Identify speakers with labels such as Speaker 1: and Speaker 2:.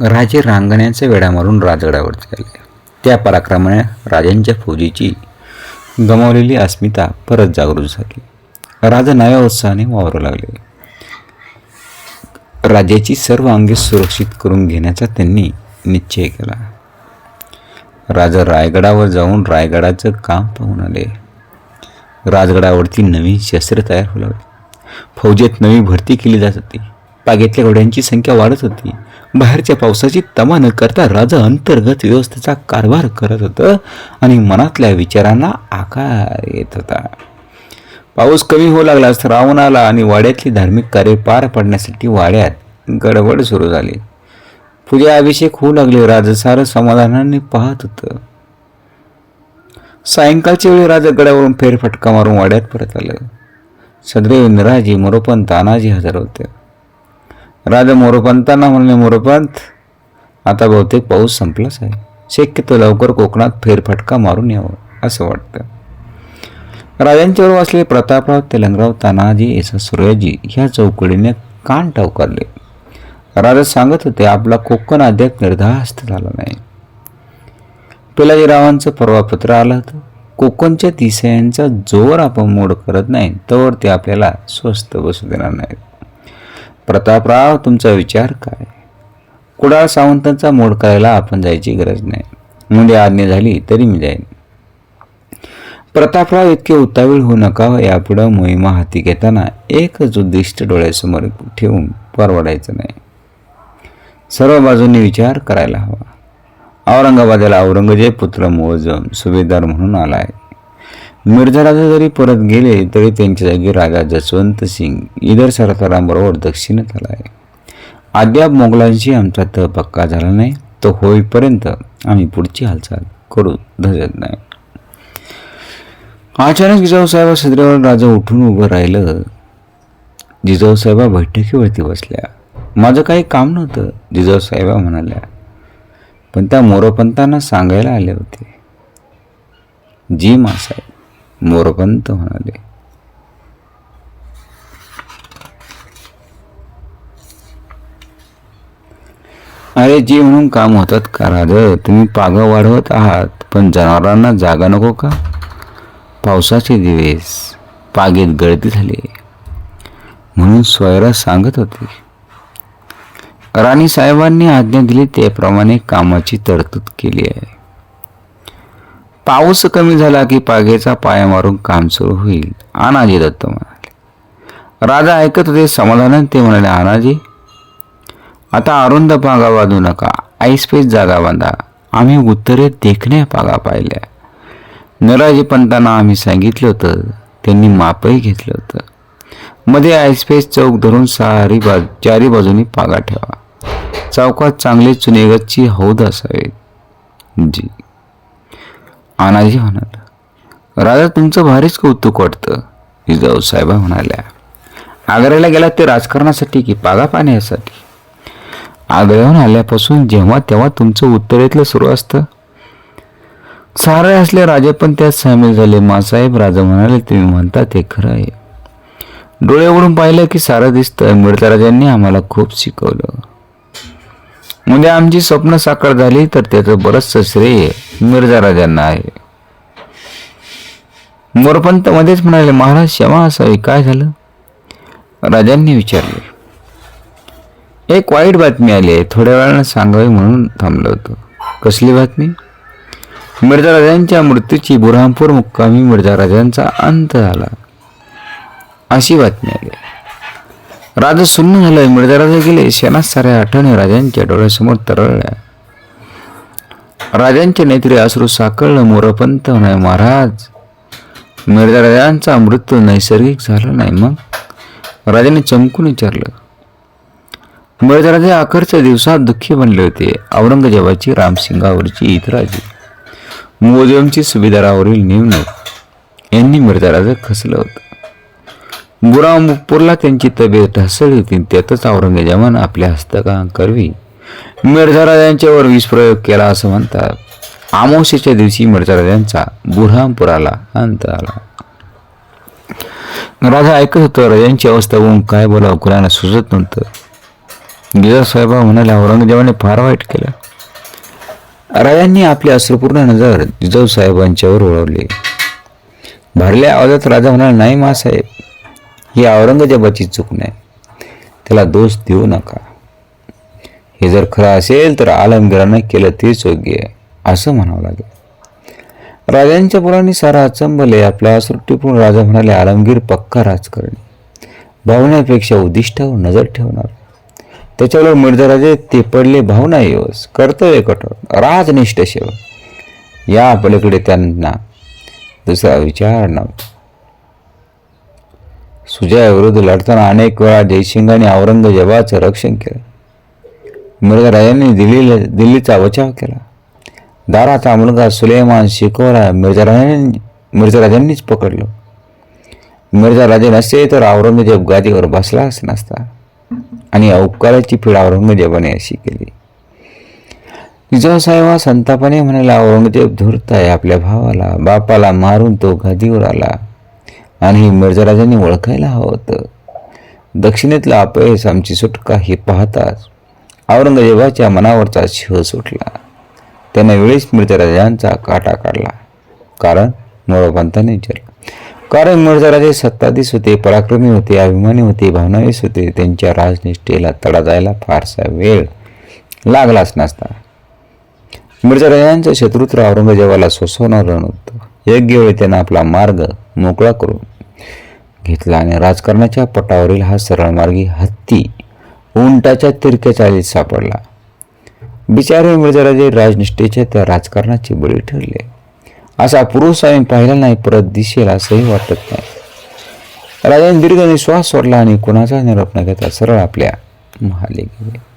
Speaker 1: राजे रांगण्याचा वेढा मारून राजगडावरती आले त्या पराक्रमाने राजांच्या फौजीची गमावलेली अस्मिता परत जागृत झाली. राजा नव्या उत्साहाने वावरू लागले. राजाची सर्व अंगे सुरक्षित करून घेण्याचा त्यांनी निश्चय केला. राजा रायगडावर जाऊन रायगडाचं काम पाहून आले. राजगडावरती नवीन शस्त्र तयार होऊ लागले. फौजेत नवी भरती केली जात होती. पागेतल्या घोड्यांची संख्या वाढत होती. बाहेरच्या पावसाची तमा न करता राजा अंतर्गत व्यवस्थेचा कारभार करत होतं आणि मनातल्या विचारांना आकार येत होता. पाऊस कमी होऊ लागला श्रावणाला आणि वाड्यातली धार्मिक कार्य पार पाडण्यासाठी वाड्यात गडबड सुरू झाली. पूजा अभिषेक होऊ लागले राजा सारं समाधानाने पाहत होतं. सायंकाळच्या वेळी राजा गडावरून फेरफटका मारून वाड्यात परत आलं. सदैव इंद्राजी मोरोपंत तानाजी हजर होते. राजा मोरोपंतांना म्हणले मोरोपंत आता बहुतेक पाऊस संपलाच आहे शक्यतो लवकर कोकणात फेरफटका मारून यावं असं वाटतं. राजांच्यावर वाचले प्रतापराव तेलंगराव तानाजी एस. सूर्याजी ह्या चौकडीने कान टवकारले. राजा सांगत होते आपला कोकण अद्याप निर्धास्त झाला नाही. पिलाजीरावांचं परवापत्र आलं होतं. कोकणच्या तिसऱ्यांचा जोर आपण मोड करत नाही तर ते आपल्याला स्वस्त बसू देणार नाहीत. प्रतापराव तुमचा विचार काय? कुडाळ सावंतांचा मोड करायला आपण जायची गरज नाही. म्हणजे आज्ञा झाली तरी मी जाईन. प्रतापराव इतके उतावीळ होऊ नका यापुढं मोहिमा हाती घेताना एकच उद्दिष्ट डोळ्यासमोर ठेवून परवडायचं नाही. सर्व बाजूंनी विचार करायला हवा. औरंगाबादेला औरंगजेब पुत्र मोजम सुभेदार म्हणून आला आहे राजा जरी परत गेले तरी त्यांच्या जागी राजा जसवंत सिंग इतर सरकारांबरोबर दक्षिणेत आहे. अद्याप मोगलांशी आमचा तह पक्का झाला नाही तो होईपर्यंत आम्ही पुढची हालचाल करू धजत नाही. अचानक जिजाऊसाहेबा सदरावर राजा उठून उभं राहिलं. जिजाऊसाहेबा बैठकीवरती बसल्या. माझं काही काम नव्हतं जिजाऊसाहेबा म्हणाल्या. पण त्या मोरोपंतांना सांगायला आले होते. जी मासाहेब मोरपंत म्हणाले. अरे जी म्हणून काम होतात का राज तुम्ही पागं वाढवत आहात पण जनावरांना जागा नको का? पावसाचे दिवस पागेत गळती झाली. म्हणून स्वयरा सांगत होते. राणी साहेबांनी आज्ञा दिली त्याप्रमाणे कामाची तरतूद केली आहे. पाऊस कमी झाला की पागेचा पाया मारून काम सुरू होईल आनाजी दत्त म्हणाले. राजा ऐकत होते समाधानात ते म्हणाले आनाजी आता अरुंद पागा बांधू नका आईस्पेस जागा बांधा आम्ही उत्तरेत देखण्या पागा पाहिल्या. नराजी पंतांना आम्ही सांगितलं होतं त्यांनी मापही घेतलं होतं. मध्ये आईस्पेस चौक धरून सारी बाज चारी बाजूनी पागा ठेवा. चौकात चांगले चुनेगतची हौद असावेत जी. आनाजी म्हणाला राजा तुमचं भारीच कौतुक वाटतं जिजाऊ साहेबा म्हणाल्या. आग्र्याला गेला ते राजकारणासाठी की पागा पाण्यासाठी? आग्र्याहून आल्यापासून जेव्हा तेव्हा तुमचं उत्तरेतलं सुरू असतं. सारे असले राजे पण त्यात सामील झाले मासाहेब राजा म्हणाले तुम्ही म्हणता ते खरं आहे. डोळे उघडून पाहिलं की सारं दिसतं मिळता राजांनी आम्हाला खूप शिकवलं. म्हणजे आमची स्वप्न साकार झाली तर त्याचं बरंचसं श्रेय मिर्झा राजांना आहे. मोरपंत मध्येच म्हणाले महाराज क्षमा असावी. काय झालं? राजांनी विचारले. एक वाईट बातमी आली आहे. थोड्या वेळानं सांगावी म्हणून थांबलो होतो. कसली बातमी? मिर्झा राजांच्या मृत्यूची बुरहामपूर मुक्कामी मिर्झा राजांचा अंत झाला. अशी बातमी आली राजा सुन्न झालं मिर्झा राजा गेले शेणात साऱ्या आठवणी राजांच्या डोळ्यासमोर तरळल्या. राजांच्या नेत्री अश्रू साकळलं मोरपंत म्हणाले महाराज मिर्झा राजांचा मृत्यू नैसर्गिक झाला नाही मग? राजाने चमकून विचारलं. मिर्झा राजा दिवसात दुःखी बनले होते. औरंगजेबाची रामसिंगावरची इतराजी मोजमची सुभेदारावरील नेमणूक यांनी मिर्झा राजा होतं. बुरामपूरला त्यांची तब्येत ढासळली होती. त्यातच औरंगजेबानं आपल्या हस्तकांकरवी मिर्झा राजांच्यावर विषप्रयोग केला असं म्हणतात. अमावस्येच्या दिवशी मिर्झा राजांचा बुरहामपुराला अंत आला. राजा ऐकत होतो राजांची अवस्था होऊन काय बोलावं? कुणाला सुचत नव्हतं. जिजासाहेबा म्हणाले औरंगजेबाने फार वाईट केलं. राजांनी आपली अश्रुपूर्ण नजर जिजाऊ साहेबांच्यावर ओळवली भरल्या आवाजात राजा म्हणाला नाही मासाहेब ही औरंगजेबाची चूक नाही. त्याला दोष देऊ नका. हे जर खरं असेल तर आलमगिरानं केलं तेच योग्य आहे असं म्हणावं लागेल. राजांच्या मुलांनी सारा अचंबले आपल्या सुट्टीपूर्ण राजा म्हणाले आलमगीर पक्का राजकारणी. भावनेपेक्षा उद्दिष्टावर नजर ठेवणार. त्याच्यावर मिर्झाराजे ते पडले भावना येवस कर्तव्य कठोर राजनिष्ठ शेव या पलीकडे त्यांना दुसरा विचार नव्हता. सुजयाविरुद्ध लढताना अनेक वेळा जयसिंगाने औरंगजेबाचं रक्षण केलं. मिर्झाराजांनी दिल्ली दिल्लीचा बचाव केला. दाराचा मुलगा सुलेमान शिकवला मिर्झाराजांनी मिर्झाराजांनीच पकडलं. मिर्झाराजे नसते तर औरंगजेब गादीवर बसलाच नसता. आणि अवकाळाची पीड औरंगजेबाने अशी केली. जिजाऊसाहेब संतापाने म्हणाला औरंगजेब धुरताय आहे आपल्या भावाला बापाला मारून तो गादीवर आला. आणि मिर्झाराजांनी ओळखायला हवं होतं. दक्षिणेतला अपयश आमची सुटका हे पाहताच औरंगजेबाच्या मनावरचा शिव सुटला. त्याने वेळीच मिर्झाराजांचा काटा काढला. कारण मोरोपंतांनी विचारलं कारण मिर्झाराजे सत्ताधीश होते पराक्रमी होते अभिमानी होते भावनावीस होते त्यांच्या राजनिष्ठेला तडा जायला फारसा वेळ लागलाच नसता. मिर्झाराजांचं शत्रुत्र औरंगजेबाला सोसवणार नव्हतं. योग्य वेळी त्यांना आपला मार्ग मोकळा करून घेतला आणि राजकारणाच्या पटावरील हा सरळ मार्गी हत्ती उंटाच्या तिरक्या चालीत सापडला. बिचारे मिर्झाराजे राजनिष्ठेच्या त्या राजकारणाचे बळी ठरले. असा पुरुष आम्ही पाहिला नाही परत दिशेला असंही वाटत नाही. राजाने दीर्घ निश्वास सोडला आणि कुणाचा निरोप न घेता सरळ आपल्या महाले गेले.